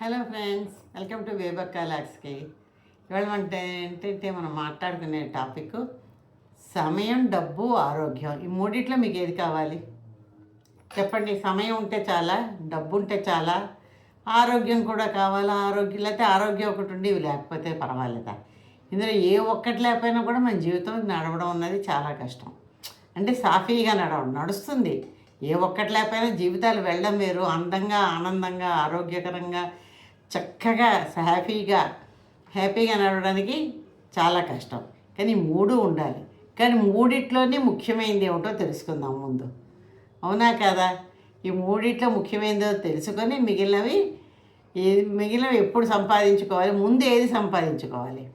Hello friends welcome to వేబర్ కాలాక్స్కి. ఇవాళ అంటే ఏంటంటే మనం మాట్లాడుకునే టాపిక్ సమయం డబ్బు ఆరోగ్యం. ఈ మూడిట్లో మీకు ఏది కావాలి? చెప్పండి సమయం ఉంటే చాలా డబ్బు ఉంటే చాలా ఆరోగ్యం కూడా కావాలా ఆరోగ్యం లేకపోతే ఆరోగ్యం ఒకటి ఉండి ఇవి లేకపోతే పర్వాలేదా? ఇందులో ఏ ఒక్కటి లేకపోయినా కూడా మన జీవితం నడవడం అన్నది చాలా కష్టం. అంటే సాఫీగా నడవడం నడుస్తుంది. ఏ ఒక్కటి లేకపోయినా జీవితాలు వెళ్ళడం వేరు. అందంగా ఆనందంగా ఆరోగ్యకరంగా చక్కగా హ్యాపీగా హ్యాపీగా నడవడానికి చాలా కష్టం. కానీ మూడు ఉండాలి. కానీ మూడిట్లోనే ముఖ్యమైనది ఏమిటో తెలుసుకుందాం ముందు. అవునా కదా? ఈ మూడిట్లో ముఖ్యమైనదో తెలుసుకొని మిగిలినవి ఏది మిగిలినవి ఎప్పుడు సంపాదించుకోవాలి? ముందు ఏది సంపాదించుకోవాలి?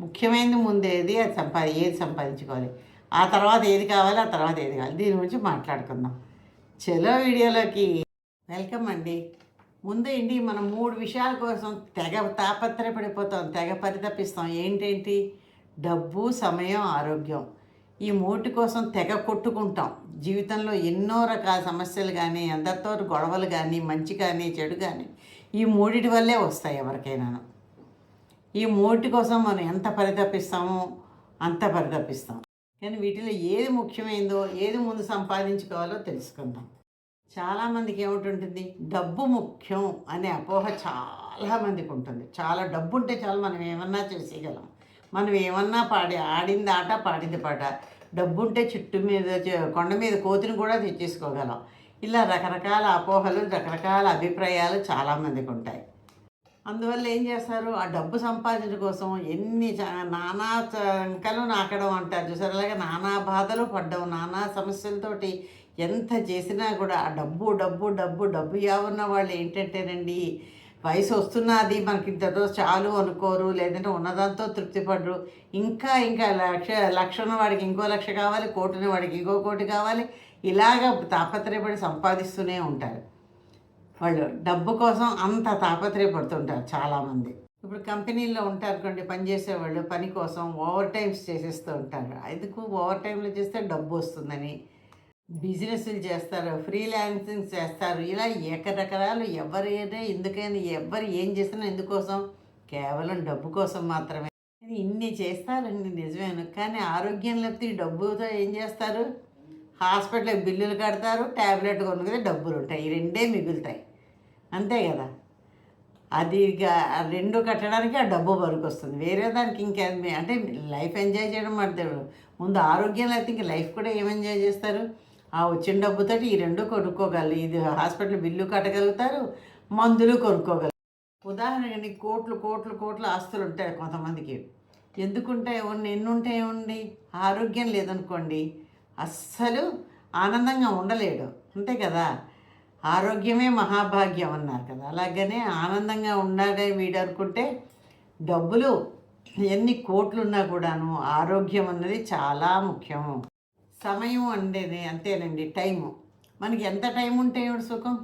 ముఖ్యమైనది ముందు ఏది? అది సంపాది ఏది సంపాదించుకోవాలి? ఆ తర్వాత ఏది కావాలి? ఆ తర్వాత ఏది కావాలి? దీని గురించి మాట్లాడుకుందాం. చలో వీడియోలోకి వెల్కమ్ అండి. ముందు ఏంటి మనం మూడు విషయాల కోసం తెగ తాపత్రయపడిపోతాం తెగ పరితపిస్తాం. ఏంటేంటి? డబ్బు సమయం ఆరోగ్యం. ఈ మూటి కోసం తెగ కొట్టుకుంటాం. జీవితంలో ఎన్నో రకాల సమస్యలు కానీ అందరితో గొడవలు కానీ మంచి కానీ చెడు కానీ ఈ మూడిటి వల్లే వస్తాయి ఎవరికైనాను. ఈ మూటి కోసం మనం ఎంత పరితపిస్తామో అంత పరితపిస్తాం. కానీ వీటిలో ఏది ముఖ్యమైందో ఏది ముందు సంపాదించుకోవాలో తెలుసుకుందాం. చాలామందికి ఏమిటి డబ్బు ముఖ్యం అనే అపోహ చాలా మందికి ఉంటుంది. చాలా డబ్బు ఉంటే చాలు మనం ఏమన్నా చేసేయగలం. మనం ఏమన్నా పాడి ఆడింది ఆట పాడింది పాట. డబ్బు ఉంటే చుట్టు మీద కొండ మీద కోతిని కూడా తెచ్చేసుకోగలం. ఇలా రకరకాల అపోహలు రకరకాల అభిప్రాయాలు చాలామందికి ఉంటాయి. అందువల్ల ఏం చేస్తారు? ఆ డబ్బు సంపాదించడం కోసం ఎన్ని నానా చంకలు నాకడం అంటారు. చూసారు అలాగే నానా బాధలు పడ్డం. నానా సమస్యలతోటి ఎంత చేసినా కూడా ఆ డబ్బు డబ్బు డబ్బు డబ్బు యావన్న వాళ్ళు ఏంటంటేనండి వయసు వస్తున్నది మనకి ఇంతతో చాలు అనుకోరు లేదంటే ఉన్నదంతో తృప్తి పడరు ఇంకా ఇంకా లక్ష లక్ష ఉన్న వాడికి ఇంకో లక్ష కావాలి కోటి వాడికి ఇంకో కోటి కావాలి ఇలాగ తాపత్రయపడి సంపాదిస్తూనే ఉంటారు. వాళ్ళు డబ్బు కోసం అంత తాపత్రయపడుతుంటారు చాలామంది. ఇప్పుడు కంపెనీల్లో ఉంటారు కొన్ని పనిచేసే వాళ్ళు పని కోసం ఓవర్ టైమ్స్ చేసేస్తూ ఉంటారు. ఎందుకు? ఓవర్ టైంలో చేస్తే డబ్బు వస్తుందని. బిజినెస్లు చేస్తారు ఫ్రీలాన్సింగ్ చేస్తారు. ఇలా ఏకరకరాలు ఎవరైనా ఎందుకైనా ఎవరు ఏం చేసినా ఎందుకోసం? కేవలం డబ్బు కోసం మాత్రమే. ఇన్ని చేస్తారండి నిజమేను. కానీ ఆరోగ్యం లేకపోతే ఈ డబ్బుతో ఏం చేస్తారు? హాస్పిటల్కి బిల్లులు కడతారు ట్యాబ్లెట్ కొనుక్కునే డబ్బులు ఉంటాయి. ఈ రెండే మిగులుతాయి. అంతే కదా? అది ఇక రెండు కట్టడానికి ఆ డబ్బు వరకు వస్తుంది. వేరే దానికి ఇంకా అంటే లైఫ్ ఎంజాయ్ చేయడం అంటే ముందు ఆరోగ్యం లేకపోతే ఇంక లైఫ్ కూడా ఏం ఎంజాయ్ చేస్తారు? ఆ వచ్చిన డబ్బుతోటి ఈ రెండు కొనుక్కోగలరు ఇది హాస్పిటల్ బిల్లు కట్టగలుగుతారు మందులు కొనుక్కోగలరు ఉదాహరణకి కోట్లు కోట్లు కోట్ల ఆస్తులు ఉంటాయి కొంతమందికి. ఎందుకుంటాయి? ఎన్ని ఉంటాయి ఏముంది? ఆరోగ్యం లేదనుకోండి అస్సలు ఆనందంగా ఉండలేడు. అంతే కదా? ఆరోగ్యమే మహాభాగ్యం అన్నారు కదా? అలాగనే ఆనందంగా ఉండాలి వీడు అనుకుంటే డబ్బులు ఎన్ని కోట్లు ఉన్నా కూడాను ఆరోగ్యం అన్నది చాలా ముఖ్యం సమయం అండేది అంతేనండి టైము. మనకి ఎంత టైం ఉంటే సుఖం?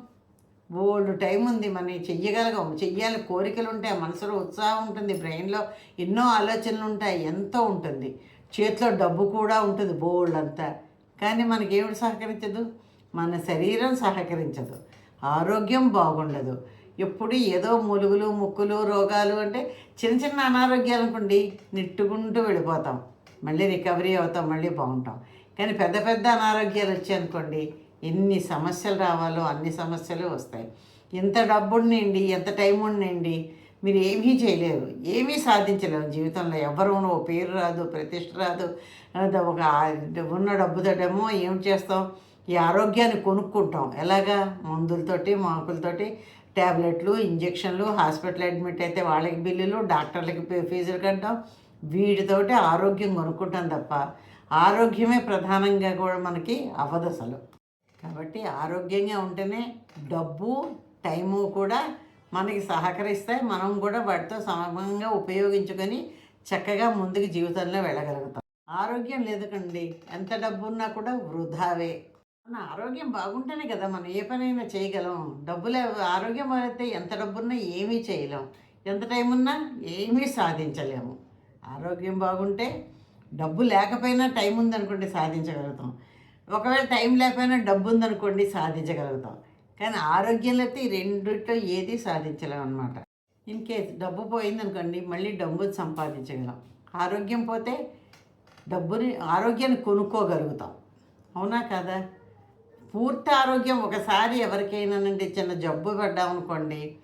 బోల్డ్ టైం ఉంది మనం చెయ్యగలగం. చెయ్యాలి కోరికలు ఉంటాయి మనసులో ఉత్సాహం ఉంటుంది బ్రెయిన్లో ఎన్నో ఆలోచనలు ఉంటాయి ఎంతో ఉంటుంది. చేతిలో డబ్బు కూడా ఉంటుంది బోల్డ్ అంతా. కానీ మనకి ఏమిటి సహకరించదు? మన శరీరం సహకరించదు. ఆరోగ్యం బాగుండదు. ఎప్పుడు ఏదో ములుగులు ముక్కులు రోగాలు అంటే చిన్న చిన్న అనారోగ్యాలు అనుకోండి నెట్టుకుంటూ వెళ్ళిపోతాం. మళ్ళీ రికవరీ అవుతాం మళ్ళీ బాగుంటాం. కానీ పెద్ద పెద్ద అనారోగ్యాలు వచ్చాయనుకోండి ఎన్ని సమస్యలు రావాలో అన్ని సమస్యలు వస్తాయి. ఎంత డబ్బు ఉండండి ఎంత టైం ఉండండి మీరు ఏమీ చేయలేరు ఏమీ సాధించలేరు జీవితంలో. ఎవరు ఓ పేరు రాదు ప్రతిష్ట రాదు ఒక ఉన్న ఉన్న తడమో ఏం చేస్తాం? ఈ ఆరోగ్యాన్ని కొనుక్కుంటాం. ఎలాగా? మందులతోటి మాకులతోటి ట్యాబ్లెట్లు ఇంజక్షన్లు హాస్పిటల్ అడ్మిట్ అయితే వాళ్ళకి బిల్లులు డాక్టర్లకి ఫీజులు కట్టడం వీటితోటి ఆరోగ్యం కొనుక్కుంటాం తప్ప ఆరోగ్యమే ప్రధానంగా కూడా మనకి అవ్వదు అసలు కాబట్టి ఆరోగ్యంగా ఉంటేనే డబ్బు టైము కూడా మనకి సహకరిస్తాయి. మనం కూడా వాటితో సమంగా ఉపయోగించుకొని చక్కగా ముందుకు జీవితంలో వెళ్ళగలుగుతాం. ఆరోగ్యం లేదుకండి. ఎంత డబ్బు ఉన్నా కూడా వృధావే. మన ఆరోగ్యం బాగుంటేనే కదా మనం ఏ పనైనా చేయగలం. డబ్బులే ఆరోగ్యం అయితే ఎంత డబ్బున్నా ఏమీ చేయలేం. ఎంత టైం ఉన్నా ఏమీ సాధించలేము. ఆరోగ్యం బాగుంటే డబ్బు లేకపోయినా టైం ఉందనుకోండి సాధించగలుగుతాం. ఒకవేళ టైం లేకపోయినా డబ్బు ఉందనుకోండి సాధించగలుగుతాం. కానీ ఆరోగ్యం అయితే ఈ రెండిట్లో ఏది సాధించలేం అనమాట ఇన్ కేస్ డబ్బు పోయిందనుకోండి మళ్ళీ డబ్బు సంపాదించగలం. ఆరోగ్యం పోతే డబ్బుని ఆరోగ్యాన్ని కొనుక్కోగలుగుతాం. అవునా కదా? పూర్తి ఆరోగ్యం ఒకసారి ఎవరికైనానండి చిన్న జబ్బు పడ్డామనుకోండి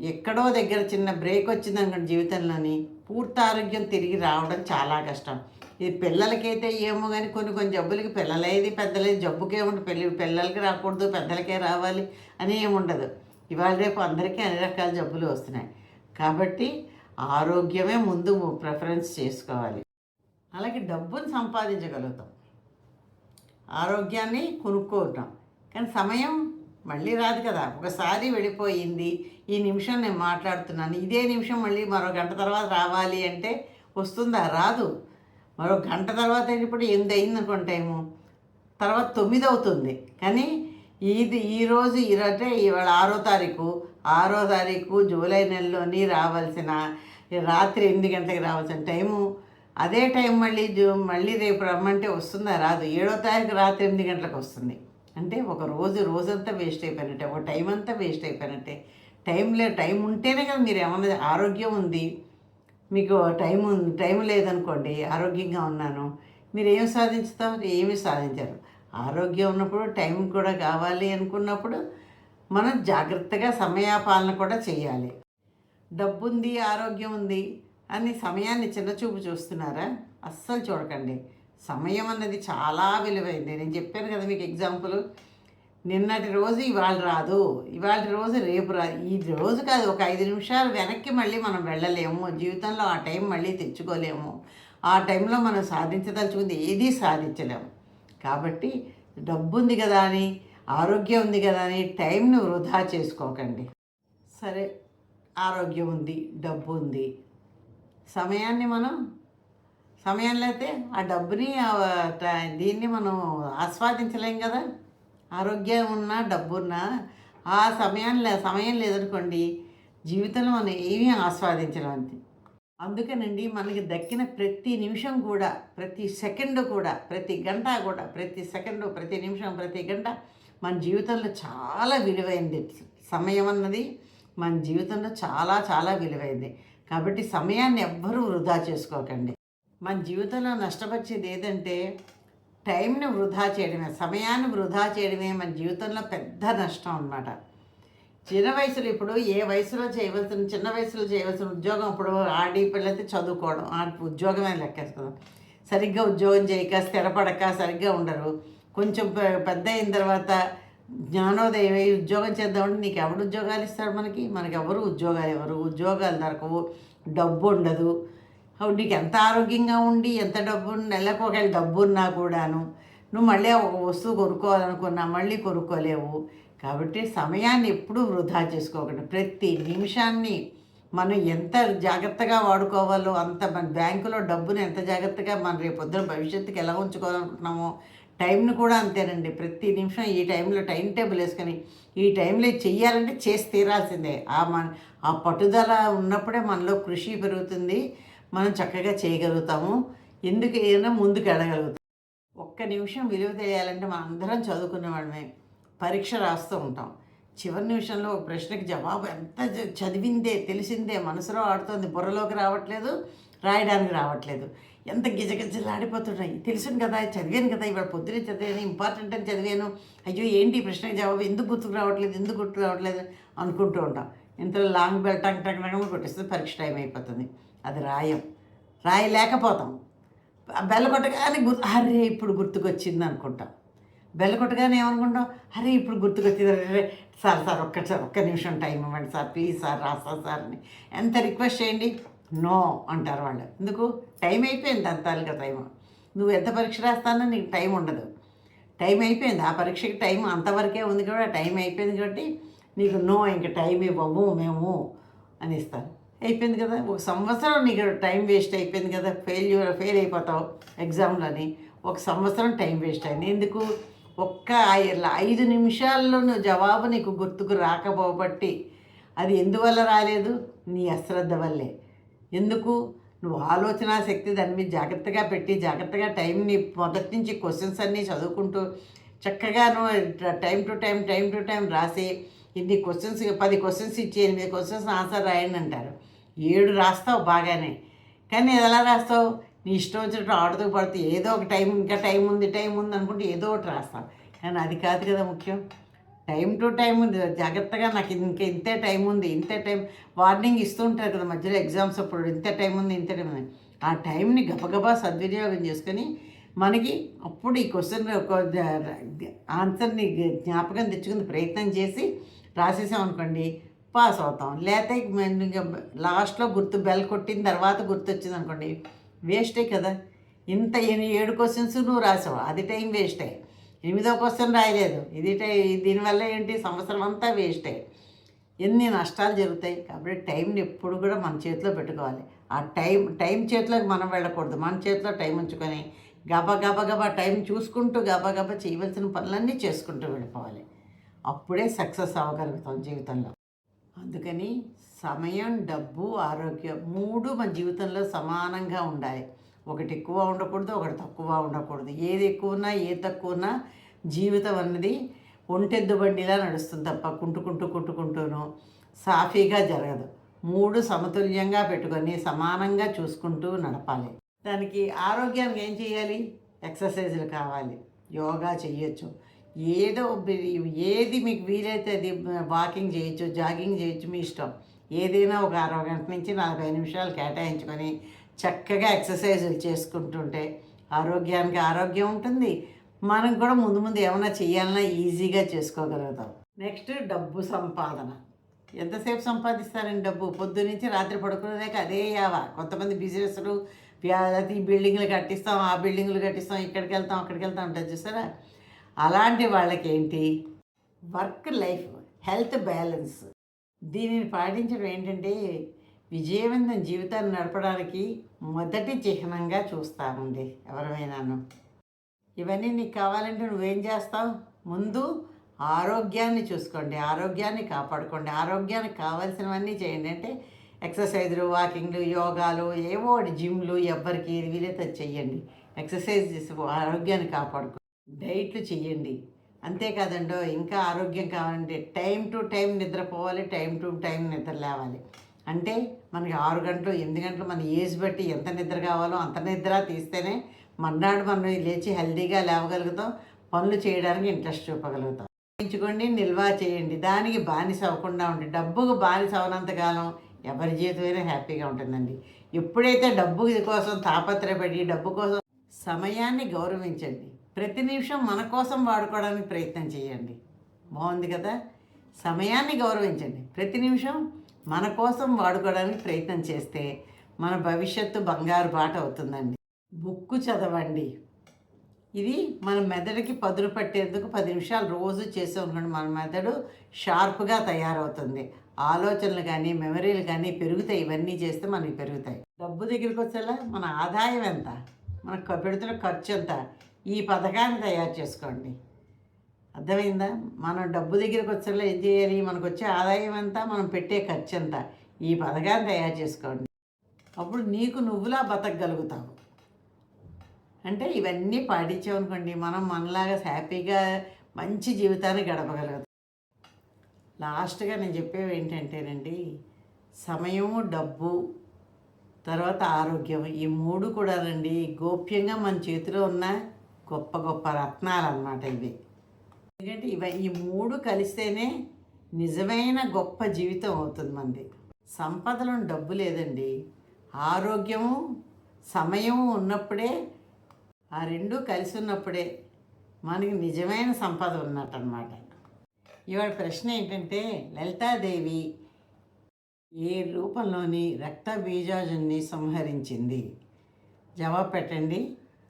ఎక్కడో దగ్గర చిన్న బ్రేక్ వచ్చిందనుకోండి జీవితంలోని పూర్తి ఆరోగ్యం తిరిగి రావడం చాలా కష్టం. ఈ పిల్లలకైతే ఏమో కానీ కొన్ని కొన్ని జబ్బులకి పిల్లలేది పెద్దలేదు. జబ్బుకే ఉంటుంది పెళ్ళి పిల్లలకి రాకూడదు పెద్దలకే రావాలి అని ఏముండదు ఇవాళ రేపు అందరికీ అన్ని రకాల జబ్బులు వస్తున్నాయి. కాబట్టి ఆరోగ్యమే ముందు ప్రిఫరెన్స్ చేసుకోవాలి. అలాగే డబ్బును సంపాదించగలుగుతాం. ఆరోగ్యాన్ని కొనుక్కోవటం. కానీ సమయం మళ్ళీ రాదు కదా. ఒకసారి వెళ్ళిపోయింది ఈ నిమిషం నేను మాట్లాడుతున్నాను ఇదే నిమిషం మళ్ళీ మరో గంట తర్వాత రావాలి అంటే వస్తుందా? రాదు. మరో గంట తర్వాత ఇప్పుడు ఎనిమిది అయింది అనుకోండి టైము తర్వాత తొమ్మిది అవుతుంది. కానీ ఇది ఈరోజు ఈరోజే ఇవాళ ఆరో తారీఖు. ఆరో తారీఖు జూలై నెలలోని రావాల్సిన రాత్రి ఎనిమిది గంటలకు రావాల్సిన టైము అదే టైం మళ్ళీ జూ మళ్ళీ రేపు రమ్మంటే వస్తుందా? రాదు. ఏడో తారీఖు రాత్రి ఎనిమిది గంటలకు వస్తుంది. అంటే ఒక రోజు రోజంతా వేస్ట్ అయిపోయినట్టే. ఒక టైం అంతా వేస్ట్ అయిపోయినట్టే. టైం లేదు టైం ఉంటేనే కదా మీరు ఏమన్నా ఆరోగ్యం ఉంది. మీకు టైం ఉంది టైం లేదనుకోండి ఆరోగ్యంగా ఉన్నాను. మీరు ఏం సాధించుతారు? ఏమీ సాధించరు. ఆరోగ్యం ఉన్నప్పుడు టైం కూడా కావాలి అనుకున్నప్పుడు మనం జాగ్రత్తగా సమయపాలన కూడా చేయాలి. డబ్బు ఉంది ఆరోగ్యం ఉంది అని సమయాన్ని చిన్నచూపు చూస్తున్నారా? అస్సలు చూడకండి. సమయం అన్నది చాలా విలువైంది. నేను చెప్పాను కదా మీకు ఎగ్జాంపుల్. నిన్నటి రోజు ఇవాళ రాదు. ఇవాళ రోజు రేపు రాదు ఈ రోజు కాదు ఒక ఐదు నిమిషాలు వెనక్కి మళ్ళీ మనం వెళ్ళలేము. జీవితంలో ఆ టైం మళ్ళీ తెచ్చుకోలేము. ఆ టైంలో మనం సాధించదలుచుకుంది ఏదీ సాధించలేము. కాబట్టి డబ్బు ఉంది కదా అని ఆరోగ్యం ఉంది కదా అని టైంను వృధా చేసుకోకండి. సరే ఆరోగ్యం ఉంది డబ్బు ఉంది. సమయాన్ని మనం సమయంలో అయితే ఆ డబ్బుని ఆ దీన్ని మనం ఆస్వాదించలేం కదా. ఆరోగ్యం ఉన్నా డబ్బు ఉన్నా ఆ సమయంలో సమయం లేదనుకోండి జీవితంలో మనం ఏమీ ఆస్వాదించడం అంతే. అందుకేనండి మనకి దక్కిన ప్రతి నిమిషం కూడా ప్రతి సెకండ్ కూడా ప్రతి గంట కూడా ప్రతి సెకండ్ ప్రతి నిమిషం ప్రతి గంట మన జీవితంలో చాలా విలువైంది. సమయం అన్నది మన జీవితంలో చాలా చాలా విలువైంది. కాబట్టి సమయాన్ని ఎవ్వరూ వృధా చేసుకోకండి. మన జీవితంలో నష్టపరిచేది ఏదంటే టైంని వృధా చేయడమే సమయాన్ని వృధా చేయడమే మన జీవితంలో పెద్ద నష్టం అన్నమాట. చిన్న వయసులో ఇప్పుడు ఏ వయసులో చేయవలసిన చిన్న వయసులో చేయవలసిన ఉద్యోగం ఇప్పుడు ఆడి పిల్లలైతే చదువుకోవడం ఆ ఉద్యోగమే లెక్కేసుకుందాం. సరిగ్గా ఉద్యోగం చేయక స్థిరపడక సరిగ్గా ఉండరు. కొంచెం పెద్ద అయిన తర్వాత జ్ఞానోదయం అయ్యి ఉద్యోగం చేద్దామంటే నీకు ఎవడు ఉద్యోగాలు ఇస్తాడు మనకి? మనకి ఎవరు ఉద్యోగాలు ఎవరు ఉద్యోగాలు దొరకవు డబ్బు ఉండదు. నీకు ఎంత ఆరోగ్యంగా ఉండి ఎంత డబ్బు నెలకు ఒకవేళ డబ్బు ఉన్నా కూడాను నువ్వు మళ్ళీ ఒక వస్తువు కొనుక్కోవాలనుకున్నా మళ్ళీ కొనుక్కోలేవు. కాబట్టి సమయాన్ని ఎప్పుడూ వృధా చేసుకోకండి. ప్రతి నిమిషాన్ని మనం ఎంత జాగ్రత్తగా వాడుకోవాలో అంత మన బ్యాంకులో డబ్బును ఎంత జాగ్రత్తగా మనం రేపు పొద్దున భవిష్యత్తుకి ఎలా ఉంచుకోవాలనుకుంటున్నామో టైంను కూడా అంతేనండి. ప్రతి నిమిషం ఈ టైంలో టైం టేబుల్ వేసుకొని ఈ టైంలో చెయ్యాలంటే చేసి తీరాల్సిందే. ఆ మన ఆ పట్టుదల ఉన్నప్పుడే మనలో కృషి పెరుగుతుంది. మనం చక్కగా చేయగలుగుతాము. ఎందుకు ఏదైనా ముందుకు వెళ్ళగలుగుతాం. ఒక్క నిమిషం విలువ తెలియాలంటే మనం అందరం చదువుకునే వాళ్ళమే. పరీక్ష రాస్తూ ఉంటాం. చివరి నిమిషంలో ఒక ప్రశ్నకి జవాబు ఎంత చదివిందే తెలిసిందే మనసులో ఆడుతుంది బుర్రలోకి రావట్లేదు రాయడానికి రావట్లేదు. ఎంత గిజగిజలాడిపోతున్నాయి. తెలుసును కదా చదివాను కదా ఇవాళ పొద్దునే చదివాను ఇంపార్టెంట్ అని చదివాను. అయ్యో ఏంటి ఈ ప్రశ్నకి జవాబు? ఎందుకు గుర్తుకు రావట్లేదు? ఎందుకు గుర్తు రావట్లేదు? అనుకుంటూ ఉంటాం. ఇంతలో లాంగ్ బెల్ టంగ్ టంగ్ టంగ్ కొట్టేస్తే పరీక్ష టైం అయిపోతుంది. అది రాయం. రాయలేకపోతాం. బెల్ల కొట్టగానే గుర్తు అరే ఇప్పుడు గుర్తుకొచ్చింది అనుకుంటాం. బెల్ల కొట్టగానే ఏమనుకుంటాం? అరే ఇప్పుడు గుర్తుకొచ్చింది. అరే సార్ సార్ ఒక్క సార్ ఒక్క నిమిషం టైం ఇవ్వండి సార్ ప్లీజ్ సార్ రాస్తా సార్ అని. ఎంత రిక్వెస్ట్ చేయండి? నో అంటారు వాళ్ళు. ఎందుకు? టైం అయిపోయింది అంతాలుగా టైం నువ్వు ఎంత పరీక్ష రాస్తానో నీకు టైం ఉండదు. టైం అయిపోయింది. ఆ పరీక్షకి టైం అంతవరకే ఉంది కూడా టైం అయిపోయింది కాబట్టి నీకు నో ఇంక టైం ఇవ్వము మేము అని ఇస్తారు. అయిపోయింది కదా. ఒక సంవత్సరం నీకు టైం వేస్ట్ అయిపోయింది కదా. ఫెయిల్ ఫెయిల్ అయిపోతావు ఎగ్జామ్లని. ఒక సంవత్సరం టైం వేస్ట్ అయింది. ఎందుకు? ఒక్క ఐదు నిమిషాల్లో నువ్వు జవాబు నీకు గుర్తుకు రాకపోబట్టి అది ఎందువల్ల రాలేదు? నీ అశ్రద్ధ వల్లే. ఎందుకు? నువ్వు ఆలోచన శక్తి దాని మీద జాగ్రత్తగా పెట్టి జాగ్రత్తగా టైంని మొదటి నుంచి క్వశ్చన్స్ అన్నీ చదువుకుంటూ చక్కగా నువ్వు time to time time to time రాసి ఇన్ని క్వశ్చన్స్ పది క్వశ్చన్స్ ఇచ్చి ఎనిమిది క్వశ్చన్స్ ఆన్సర్ రాయండి అంటారు. ఏడు రాస్తావు బాగానే. కానీ ఎలా రాస్తావు? నీ ఇష్టం వచ్చినట్టు ఆడుతూ పడుతూ ఏదో ఒక టైం ఇంకా టైం ఉంది టైం ఉంది అనుకుంటే ఏదో ఒకటి రాస్తావు. కానీ అది కాదు కదా ముఖ్యం. టైం టు టైం ఉంది. జాగ్రత్తగా నాకు ఇంకా ఇంతే టైం ఉంది ఇంతే టైం. వార్నింగ్ ఇస్తూ ఉంటారు కదా మధ్యలో ఎగ్జామ్స్ అప్పుడు ఇంత టైం ఉంది ఇంత టైం ఉంది. ఆ టైంని గబగబా సద్వినియోగం చేసుకొని మనకి అప్పుడు ఈ క్వశ్చన్ ఒక ఆన్సర్ని జ్ఞాపకం తెచ్చుకుని ప్రయత్నం చేసి రాసేసాం అనుకోండి పాస్ అవుతాం. లేకపోతే ఇంకా లాస్ట్లో గుర్తు బెల్ కొట్టిన తర్వాత గుర్తు వచ్చింది అనుకోండి వేస్టే కదా. ఇంత ఎన్ని ఏడు క్వశ్చన్స్ నువ్వు రాసావు. అది టైం వేస్టే ఎనిమిదో క్వశ్చన్ రాయలేదు. ఇది దీనివల్ల ఏంటి? సంవత్సరం అంతా వేస్టే ఎన్ని నష్టాలు జరుగుతాయి? కాబట్టి టైంని ఎప్పుడు కూడా మన చేతిలో పెట్టుకోవాలి. ఆ టైం టైం చేతిలోకి మనం వెళ్ళకూడదు. మన చేతిలో టైం ఉంచుకొని గబా గబా గబా టైం చూసుకుంటూ గబా గబా చేయవలసిన పనులన్నీ చేసుకుంటూ వెళ్ళిపోవాలి. అప్పుడే సక్సెస్ అవ్వగలుగుతాం జీవితంలో. అందుకని సమయం డబ్బు ఆరోగ్యం మూడు మన జీవితంలో సమానంగా ఉండాలి. ఒకటి ఎక్కువ ఉండకూడదు ఒకటి తక్కువ ఉండకూడదు. ఏది ఎక్కువ ఉన్నా ఏ తక్కువ ఉన్నా జీవితం అన్నది ఒంటెద్దు బండిలా నడుస్తుంది తప్ప కుంటుకుంటూ కుంటుకుంటూను సాఫీగా జరగదు. మూడు సమతుల్యంగా పెట్టుకొని సమానంగా చూసుకుంటూ నడపాలి. దానికి ఆరోగ్యానికి ఏం చేయాలి? ఎక్సర్సైజులు కావాలి. యోగా చేయొచ్చు ఏదో ఏది మీకు వీలైతే అది వాకింగ్ చేయొచ్చు జాగింగ్ చేయొచ్చు మీ ఇష్టం. ఏదైనా ఒక అరవై గంట నుంచి నలభై నిమిషాలు కేటాయించుకొని చక్కగా ఎక్సర్సైజులు చేసుకుంటుంటే ఆరోగ్యానికి ఆరోగ్యం ఉంటుంది. మనం కూడా ముందు ముందు ఏమైనా చేయాలన్నా ఈజీగా చేసుకోగలుగుతాం. నెక్స్ట్ డబ్బు సంపాదన. ఎంతసేపు సంపాదిస్తారండి డబ్బు? పొద్దు నుంచి రాత్రి పడుకునేదాకా అదే యావా. కొంతమంది బిజినెస్లు ఈ బిల్డింగ్లు కట్టిస్తాం ఆ బిల్డింగ్లు కట్టిస్తాం ఇక్కడికి వెళ్తాం అక్కడికి వెళ్తాం ఉంటుంది చూసారా? అలాంటి వాళ్ళకి ఏంటి వర్క్ లైఫ్ హెల్త్ బ్యాలెన్స్. దీనిని పాటించడం ఏంటంటే విజయవంతం జీవితాన్ని నడపడానికి మొదటి చిహ్నంగా చూస్తామండి ఎవరమైనాను ఇవన్నీ నీకు కావాలంటే నువ్వేం చేస్తావు? ముందు ఆరోగ్యాన్ని చూసుకోండి ఆరోగ్యాన్ని కాపాడుకోండి. ఆరోగ్యానికి కావాల్సినవన్నీ చేయండి. అంటే ఎక్సర్సైజులు వాకింగ్లు యోగాలు ఏవో జిమ్లు ఎవ్వరికి ఏది వీలైతే చెయ్యండి. ఎక్సర్సైజ్ చేసి ఆరోగ్యాన్ని కాపాడుకో డైట్లు చేయండి అంతేకాదండో ఇంకా ఆరోగ్యం కావాలంటే టైం టు టైం నిద్రపోవాలి టైం టు టైం నిద్ర లేవాలి. అంటే మనకి ఆరు గంటలు ఎనిమిది గంటలు మన ఏజ్ బట్టి ఎంత నిద్ర కావాలో అంత నిద్ర తీస్తేనే మర్నాడు మనం లేచి హెల్దీగా లేవగలుగుతాం పనులు చేయడానికి ఇంట్రెస్ట్ చూపగలుగుతాం. పెంచుకోండి నిల్వ చేయండి. దానికి బానిస అవ్వకుండా ఉండి డబ్బుకు బానిస అవనంతకాలం ఎవరి జీవితమైనా హ్యాపీగా ఉంటుందండి. ఎప్పుడైతే డబ్బు కోసం తాపత్రయపడి డబ్బు కోసం సమయాన్ని గౌరవించండి. ప్రతి నిమిషం మన కోసం వాడుకోవడానికి ప్రయత్నం చేయండి. బాగుంది కదా? సమయాన్ని గౌరవించండి. ప్రతి నిమిషం మన కోసం వాడుకోవడానికి ప్రయత్నం చేస్తే మన భవిష్యత్తు బంగారు బాట అవుతుందండి. బుక్కు చదవండి. ఇది మన మెదడుకి పదులు పట్టేందుకు పది నిమిషాలు రోజు చేసే మన మెదడు షార్ప్గా తయారవుతుంది. ఆలోచనలు కానీ మెమరీలు కానీ పెరుగుతాయి. ఇవన్నీ చేస్తే మనకి పెరుగుతాయి. డబ్బు దగ్గరికి వచ్చేలా మన ఆదాయం ఎంత? మనకు పెడుతున్న ఖర్చు ఎంత? ఈ పథకాన్ని తయారు చేసుకోండి. అర్థమైందా? మనం డబ్బు దగ్గరికి వచ్చేలా ఏం చేయాలి? మనకు వచ్చే ఆదాయం అంతా మనం పెట్టే ఖర్చు ఎంత ఈ పథకాన్ని తయారు చేసుకోండి. అప్పుడు నీకు నువ్వులా బతకగలుగుతావు. అంటే ఇవన్నీ పాటించామనుకోండి మనం మనలాగా హ్యాపీగా మంచి జీవితాన్ని గడపగలుగుతాం. లాస్ట్గా నేను చెప్పేవి ఏంటంటేనండి సమయము డబ్బు తర్వాత ఆరోగ్యం ఈ మూడు కూడా రండి గోప్యంగా మన చేతిలో ఉన్న గొప్ప గొప్ప రత్నాలు అన్నమాట ఇవి. ఎందుకంటే ఇవ ఈ మూడు కలిస్తేనే నిజమైన గొప్ప జీవితం అవుతుంది మంది. సంపదలో డబ్బు లేదండి. ఆరోగ్యము సమయము ఉన్నప్పుడే ఆ రెండు కలిసి ఉన్నప్పుడే మనకి నిజమైన సంపద ఉన్నట్టు అనమాట ఇవాళ ప్రశ్న ఏంటంటే లలితాదేవి ఏ రూపంలోని రక్త బీజాజుని సంహరించింది? జవాబు పెట్టండి.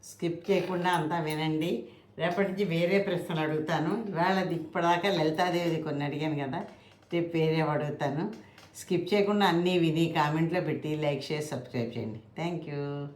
స్కిప్ చేయకుండా అంతా వినండి. రేపటి నుంచి వేరే ప్రశ్నలు అడుగుతాను. ఇవాళ ఇప్పటిదాకా లలితాదేవిది కొన్ని అడిగాను కదా రేపు వేరే అడుగుతాను. స్కిప్ చేయకుండా అన్నీ విని కామెంట్లో పెట్టి లైక్ చేసి సబ్స్క్రైబ్ చేయండి. Thank you.